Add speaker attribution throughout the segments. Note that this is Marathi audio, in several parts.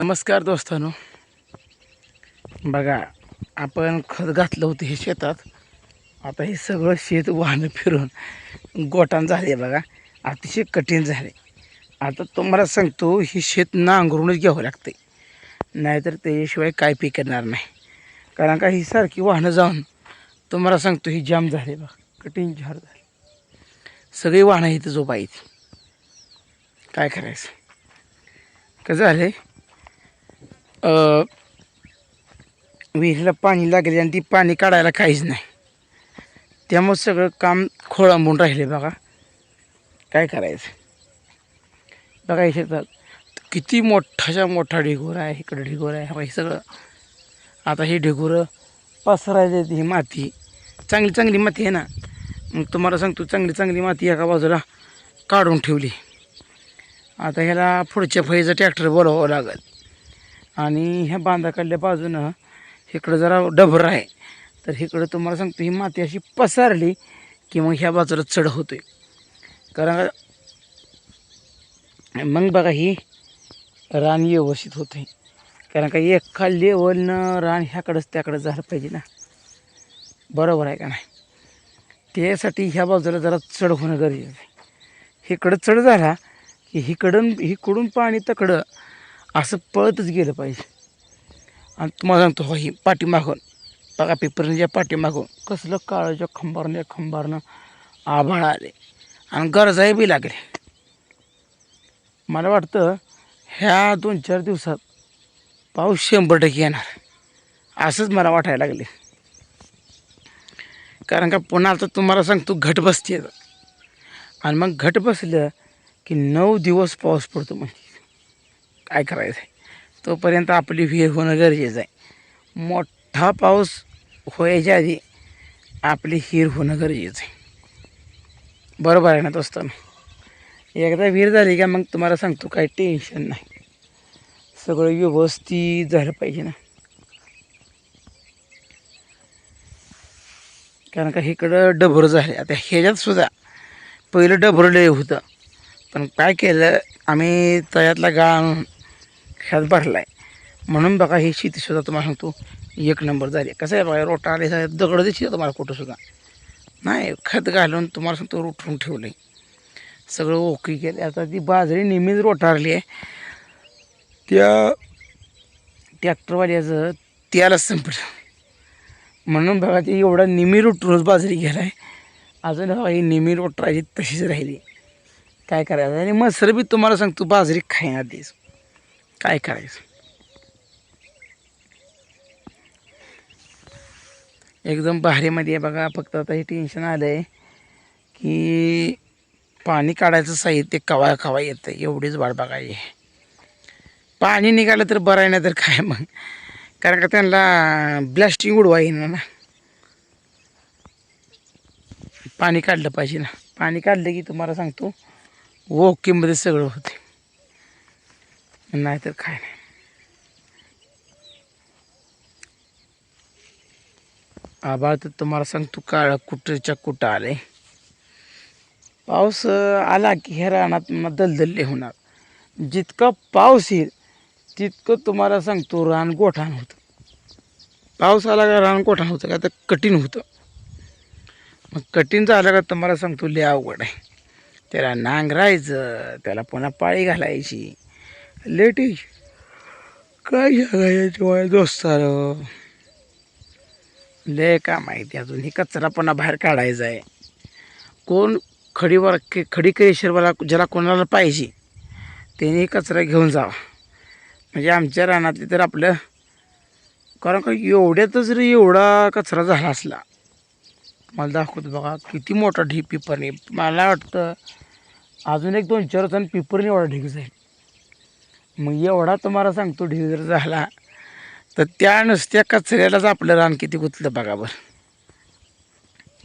Speaker 1: नमस्कार दोस्तांनो. बघा आपण खत घातलं होतं हे शेतात. आता हे सगळं शेत वाहनं फिरून गोटान झाले बघा. अतिशय कठीण झाले. आता तुम्हाला सांगतो हे शेत नांगरूनच घ्यावं लागते नाहीतर त्याच्याशिवाय काय पीक येणार नाही. कारण का ही सारखी वाहनं जाऊन तुम्हाला सांगतो ही जाम झाले बघा. कठीण झार झाले. सगळी वाहनं इथं झोपा येते काय करायचं? कसं झालं आहे विहिरीला पाणी लागले आणि ती पाणी काढायला काहीच नाही. त्यामुळं सगळं काम खोळंबून राहिले बघा. काय करायचं? बघा हे शेतात किती मोठाच्या मोठा ढिगोर आहे. इकडं ढिगोर आहे. हे सगळं. आता हे ढिगोरं पसरायला ही माती. चांगली चांगली माती आहे ना. मग तुम्हाला सांगतो चांगली चांगली माती एका बाजूला काढून ठेवली. आता ह्याला पुढच्या फळीचं ट्रॅक्टर बोलवावं लागेल. आणि ह्या बांधाकडल्या बाजूनं इकडं जरा डबर आहे. तर इकडं तुम्हाला सांगतो ही माती अशी पसरली की मग ह्या बाजूला चढ होतोय. कारण मग बघा ही रान व्यवस्थित होते कारण का एका लेवलनं रान ह्याकडंच त्याकडं झालं पाहिजे ना. बरोबर आहे का नाही? त्यासाठी ह्या बाजूला जरा चढ होणं गरजेचं आहे. इकडं चढ झाला की हिकडून हिकडून पाणी तकडं असं पळतच गेलं पाहिजे. आणि तुम्हाला सांगतो हो ही पाठीमागून बघा पेपरच्या पाठीमागून कसलं काळाच्या खंबारनं खंबारनं आभाळ आले. आणि गरजाही बी लागले. मला वाटतं ह्या दोन चार दिवसात पाऊस शंभर टक्के येणार. असंच मला वाटायला लागले. कारण का पुन्हा आता तुम्हाला सांगतो घट बसते आणि मग घट बसलं की नऊ दिवस पाऊस पडतो म्हणजे काय करायचं आहे तोपर्यंत आपली विहीर होणं गरजेचं आहे. मोठा पाऊस व्हायच्या आधी आपली हिर होणं गरजेचं आहे. बरोबर आहे ना दोस्तांनो? एकदा विहीर झाली का मग तुम्हाला सांगतो काही टेन्शन नाही. सगळं व्यवस्थित झालं पाहिजे ना. कारण का इकडं डबर झाले. आता ह्याच्यात सुद्धा पहिलं डबर लय होतं. पण काय केलं आम्ही तळ्यातला गाळ आणून ह्यात भरला आहे म्हणून बघा ही शेतीसुद्धा तुम्हाला सांगतो एक नंबर झाली. कसं आहे बघा रोटा आले दगड दिसते तुम्हाला कुठंसुद्धा नाही खत घालून तुम्हाला सांगतो रोटून ठेवलं आहे सगळं ओके केलं आता ती बाजरी नेहमीच रोटारली आहे. त्या ट्रॅक्टरवाल्याचं त्याला संपलं. म्हणून बघा ते एवढा निमी रोटरोज बाजरी गेला आहे अजून बघा ही निमी रोटरायची तशीच राहिली. काय करायचं? आणि मसर बी तुम्हाला सांगतो बाजरी खायना आधीच. काय करायचं? एकदम भारीमध्ये आहे बघा फक्त आता हे टेन्शन आलं आहे की पाणी काढायचं साहित्य कवा कवा येतं एवढीच वाट बघायची. पाणी निघालं तर बरं आहे ना तर काय मग? कारण का त्यांना ब्लास्टिंग उडवा येईना ना. पाणी काढलं पाहिजे ना. पाणी काढलं की तुम्हाला सांगतो ओकेमध्ये सगळं होते नाहीतर काय नाही. आभाळ तर तुम्हाला सांगतो काळ कुठच्या कुठं आले पाऊस आला की ह्या रानात मग दलदल्ले होणार. जितका पाऊस येईल तितकं तुम्हाला सांगतो रान गोठाण होतं. पाऊस आला का रान गोठाण होतं का तर कठीण होतं. मग कठीण झालं का तुम्हाला सांगतो लय अवघड आहे. त्याला नांगरायचं त्याला पुन्हा पाळी घालायची. लेटी काय सांगायचं दोस्तार लय का माहिती अजून. ही कचरा बाहेर काढायचा आहे. कोण खडीवर के खडी केशरवाला ज्याला कोणाला पाहिजे त्याने कचरा घेऊन जावा. म्हणजे आमच्या रानातले तर आपलं कारण का एवढ्यातच जर एवढा कचरा झाला असला मला दाखवतो बघा किती मोठा ढीग पिपरने. मला वाटतं अजून एक दोन चार जण पिपरने एवढा ढीग जाईल. मग एवढा तुम्हाला सांगतो ढीग जर झाला तर त्या नुसत्या कचऱ्यालाच आपलं रान किती गुतलं बघा बरं.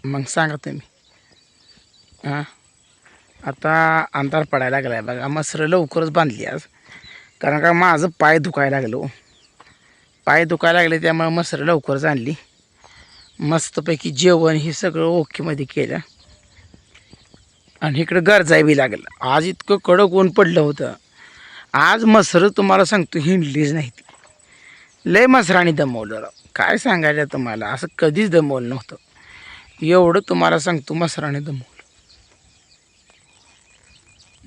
Speaker 1: मग सांगा तुम्ही. हां? आता अंधार पडायला लागला आहे बघा मसरं लवकरच बांधली आज. कारण का माझं पाय दुखायला लागलो हो. पाय दुखायला लागले त्यामुळे मसरं लवकरच आणली. मस्तपैकी जेवण हे सगळं ओकेमध्ये केलं. आणि इकडं गरजाय बी लागलं. आज इतकं कडक ऊन पडलं होतं. आज मसरं तुम्हाला सांगतो हिंडलीच नाही ती लय मसराने दमवलं राव. काय सांगायचं तुम्हाला? असं कधीच दमवलं नव्हतं. एवढं तुम्हाला सांगतो मसराने दमवलं.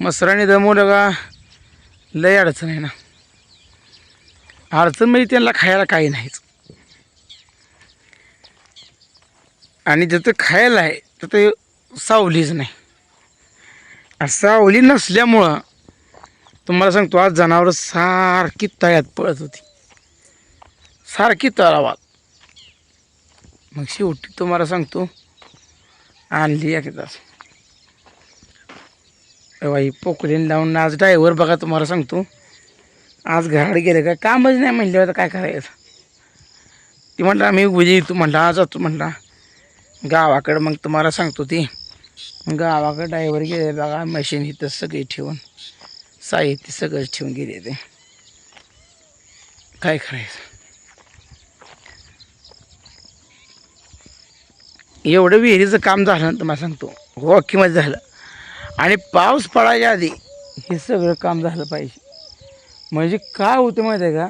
Speaker 1: मसराने दमवलं का? लय अडचण आहे ना. अडचण म्हणजे त्यांना खायला काही नाहीच. आणि जिथं खायला आहे तिथं सावलीच नाही. सावली नसल्यामुळं तुम्हाला सांगतो आज जनावरं सारखी तळ्यात पळत होती. सारखी तळावात. मग शेवटी तुम्हाला सांगतो आणली एकदाच बाई पोकलीन लावून आज ड्रायव्हर बघा तुम्हाला सांगतो. आज घरात गेले काय कामच नाही म्हणलं आता काय करायचं. ती म्हटलं आम्ही उभी येतो म्हटलं आज जातो म्हटला गावाकडं मग तुम्हाला सांगतो ती. गावाकडं ड्रायव्हर गेले बघा मशीन इथं सगळी ठेवून. साहित्य सगळं ठेवून गेले ते. काय करायचं? एवढं विहिरीचं काम झालं तर मला सांगतो. वॉकिंगमध्ये झालं. आणि पाऊस पडायच्या आधी हे सगळं काम झालं पाहिजे. म्हणजे काय होतं माहिती आहे का?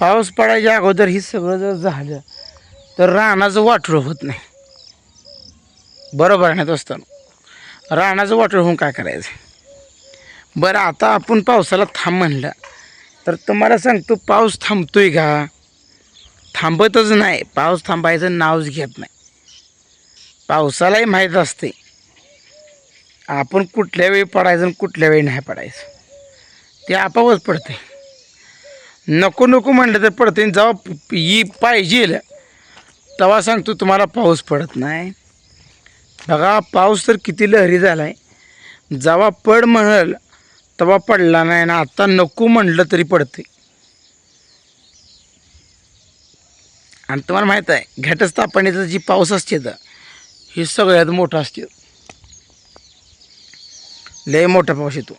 Speaker 1: पाऊस पडायच्या अगोदर हे सगळं जर झालं तर रानाचं वाटळ होत नाही. बरोबर आहे ना दोस्तांनो? रानाचं वाटळ होऊन काय करायचं? बरं आता आपण पावसाला थांब म्हणलं. तर तुम्हाला सांगतो पाऊस थांबतोय का? थांबतच नाही. पाऊस थांबायचं नावच घेत नाही. पावसालाही माहीत असते. आपण कुठल्या वेळी पडायचं आणि कुठल्या वेळी नाही पडायचं. ते आपापच पडते नको नको म्हणलं तर पडते आणि जेव्हा ही पाहिजे तेव्हा सांगतो तुम्हाला पाऊस पडत नाही. बघा पाऊस तर किती लहरी झाला आहे जेव्हा पड म्हणाल तेव्हा पडला नाही ना आत्ता नको म्हणलं तरी पडते आणि तुम्हाला माहीत आहे घटस्थापनेचं जी पाऊस असते तर हे सगळ्यात मोठं असते. लय मोठा पाऊस येतो.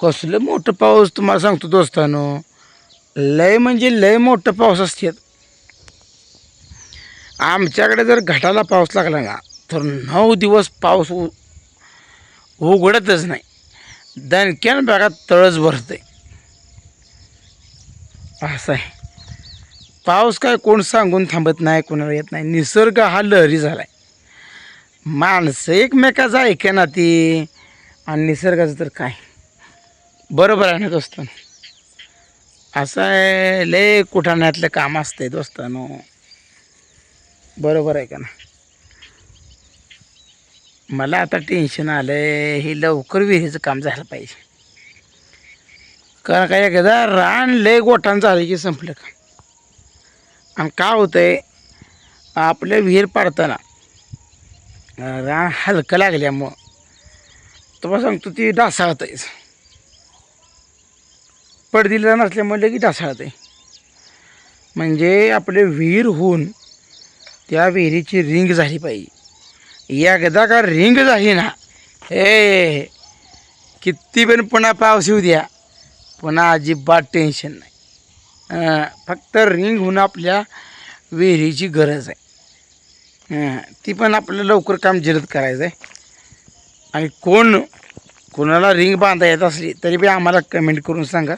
Speaker 1: कसलं मोठं पाऊस तुम्हाला सांगतो दोस्तानो? लय म्हणजे लय मोठं पाऊस असतात आमच्याकडे जर घाटाला पाऊस लागला ना तर नऊ दिवस पाऊस उघडतच नाही. दणक्यान बघा तळच भरते असं आहे. पाऊस काय कोण सांगून थांबत नाही कोणाला येत नाही. निसर्ग हा लहरी झाला आहे माणसं एकमेकाचं ऐके ना ती आणि निसर्गाचं तर काय? बरोबर आहे ना दोस्तानो? असं आहे लय कुठाण्यातलं काम असतंय दोस्तानो. बरोबर आहे का ना? मला आता टेन्शन आलं आहे हे लवकर विहिरीचं काम झालं पाहिजे. कारण काय एकदा रान लय गोठान झालं की संपलं का आणि काय होतं आहे आपल्या विहीर पाडताना रान हलकं लागल्यामुळं तुम्हाला सांगतो ती डासाळत आहे पडदिला नसल्यामुळे लगेच डासाळत आहे म्हणजे आपले विहीर होऊन त्या विहिरीची रिंग झाली पाहिजे. एकदा का रिंग झाली ना हे किती पण पुन्हा पाऊस येऊ द्या. पुन्हा अजिबात टेन्शन नाही. फक्त रिंग होऊन आपल्या विहिरीची गरज आहे. ती पण आपलं लवकर काम जलद करायचं आहे आणि कोण कोणाला रिंग बांधा येत असली तरी बी आम्हाला कमेंट करून सांगा.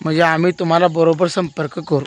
Speaker 1: म्हणजे आम्ही तुम्हाला बरोबर संपर्क करू.